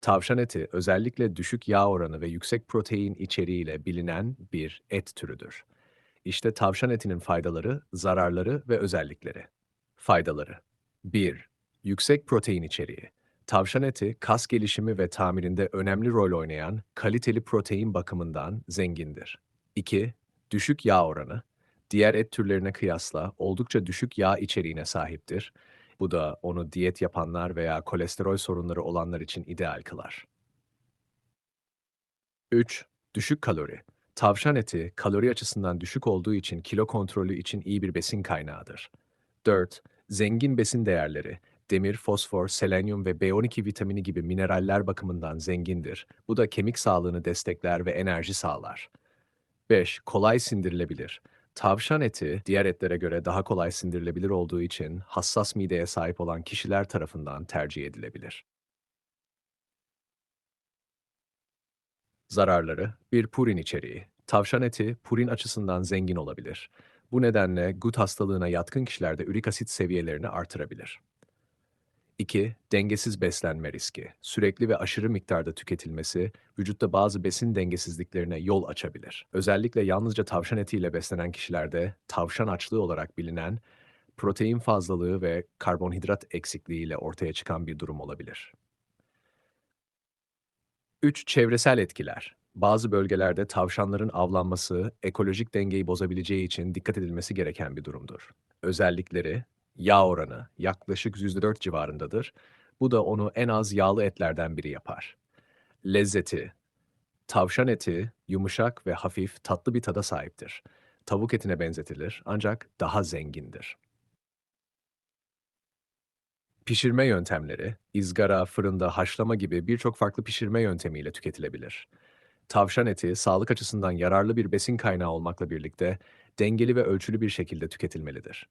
Tavşan eti özellikle düşük yağ oranı ve yüksek protein içeriğiyle bilinen bir et türüdür. İşte tavşan etinin faydaları, zararları ve özellikleri. Faydaları 1. Yüksek protein içeriği. Tavşan eti, kas gelişimi ve tamirinde önemli rol oynayan kaliteli protein bakımından zengindir. 2. Düşük yağ oranı. Diğer et türlerine kıyasla oldukça düşük yağ içeriğine sahiptir. Bu da onu diyet yapanlar veya kolesterol sorunları olanlar için ideal kılar. 3. Düşük kalori. Tavşan eti kalori açısından düşük olduğu için kilo kontrolü için iyi bir besin kaynağıdır. 4. Zengin besin değerleri. Demir, fosfor, selenyum ve B12 vitamini gibi mineraller bakımından zengindir. Bu da kemik sağlığını destekler ve enerji sağlar. 5. Kolay sindirilebilir. Tavşan eti diğer etlere göre daha kolay sindirilebilir olduğu için hassas mideye sahip olan kişiler tarafından tercih edilebilir. Zararları, bir purin içeriği. Tavşan eti purin açısından zengin olabilir. Bu nedenle gut hastalığına yatkın kişilerde ürik asit seviyelerini artırabilir. 2. Dengesiz beslenme riski. Sürekli ve aşırı miktarda tüketilmesi, vücutta bazı besin dengesizliklerine yol açabilir. Özellikle yalnızca tavşan etiyle beslenen kişilerde tavşan açlığı olarak bilinen protein fazlalığı ve karbonhidrat eksikliği ile ortaya çıkan bir durum olabilir. 3. Çevresel etkiler. Bazı bölgelerde tavşanların avlanması ekolojik dengeyi bozabileceği için dikkat edilmesi gereken bir durumdur. Özellikleri, yağ oranı yaklaşık %4 civarındadır. Bu da onu en az yağlı etlerden biri yapar. Lezzeti, tavşan eti yumuşak ve hafif tatlı bir tada sahiptir. Tavuk etine benzetilir ancak daha zengindir. Pişirme yöntemleri, izgara, fırında, haşlama gibi birçok farklı pişirme yöntemiyle tüketilebilir. Tavşan eti, sağlık açısından yararlı bir besin kaynağı olmakla birlikte dengeli ve ölçülü bir şekilde tüketilmelidir.